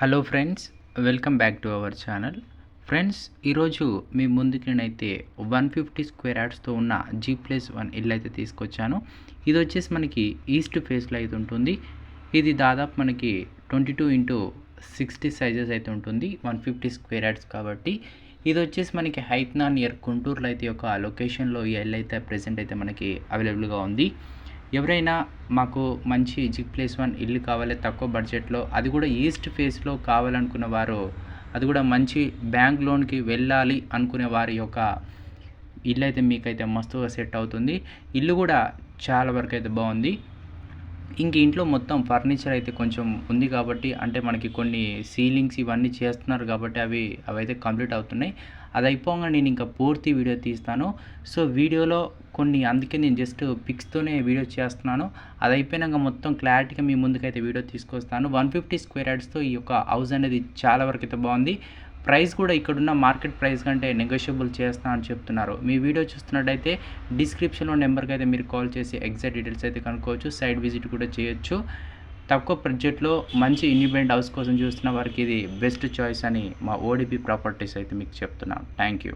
Hello friends welcome back to our channel friends ఈరోజు మీ ముందుకి నేనైతే వన్ ఫిఫ్టీ స్క్వేర్ యాడ్స్తో ఉన్న జీ ప్లస్ వన్ ఇల్లు అయితే తీసుకొచ్చాను. ఇది వచ్చేసి మనకి ఈస్ట్ ఫేస్లో అయితే ఉంటుంది. ఇది దాదాపు మనకి twenty two into sixty sizes అయితే ఉంటుంది వన్ ఫిఫ్టీ స్క్వేర్ యాడ్స్ కాబట్టి. ఇది వచ్చేసి మనకి హైత్నా నియర్ గుంటూరులో అయితే ఒక లొకేషన్లో ఈ ఇల్లు అయితే ప్రజెంట్ అయితే మనకి అవైలబుల్గా ఉంది. ఎవరైనా మాకు మంచి జిగ్ ప్లేస్ వన్ ఇల్లు కావాలి తక్కువ బడ్జెట్లో అది కూడా ఈస్ట్ ఫేస్లో కావాలనుకున్న వారు అది కూడా మంచి బ్యాంక్ లోన్కి వెళ్ళాలి అనుకునే వారి యొక్క ఇల్లు అయితే మీకైతే మస్తుగా సెట్ అవుతుంది. ఇల్లు కూడా చాలా వరకు అయితే బాగుంది. ఇంక ఇంట్లో మొత్తం ఫర్నిచర్ అయితే కొంచెం ఉంది కాబట్టి అంటే మనకి కొన్ని సీలింగ్స్ ఇవన్నీ చేస్తున్నారు కాబట్టి అవి అవైతే కంప్లీట్ అవుతున్నాయి. అది అయిపోగా నేను ఇంకా పూర్తి వీడియో తీస్తాను. సో వీడియోలో కొన్ని అందుకే నేను జస్ట్ పిక్స్తోనే వీడియో చేస్తున్నాను. అది అయిపోయినాక మొత్తం క్లారిటీగా మీ ముందుకైతే వీడియో తీసుకొస్తాను. వన్ ఫిఫ్టీ స్క్వేర్ యార్డ్స్తో ఈ యొక్క హౌస్ అనేది చాలా వరకు అయితే బాగుంది. ప్రైస్ కూడా ఇక్కడున్న మార్కెట్ ప్రైస్ కంటే నెగోషియబుల్ చేస్తా అని చెప్తున్నారు. మీ వీడియో చూస్తున్నట్టయితే డిస్క్రిప్షన్లో నెంబర్కి అయితే మీరు కాల్ చేసి ఎగ్జాక్ట్ డీటెయిల్స్ అయితే కనుక్కోవచ్చు సైడ్ విజిట్ కూడా చేయొచ్చు. తక్కువ బడ్జెట్లో మంచి ఇండిపెండెంట్ హౌస్ కోసం చూస్తున్న వారికి ఇది బెస్ట్ చాయిస్ అని మా ఓడిపి ప్రాపర్టీస్ అయితే మీకు చెప్తున్నాను థ్యాంక్ యూ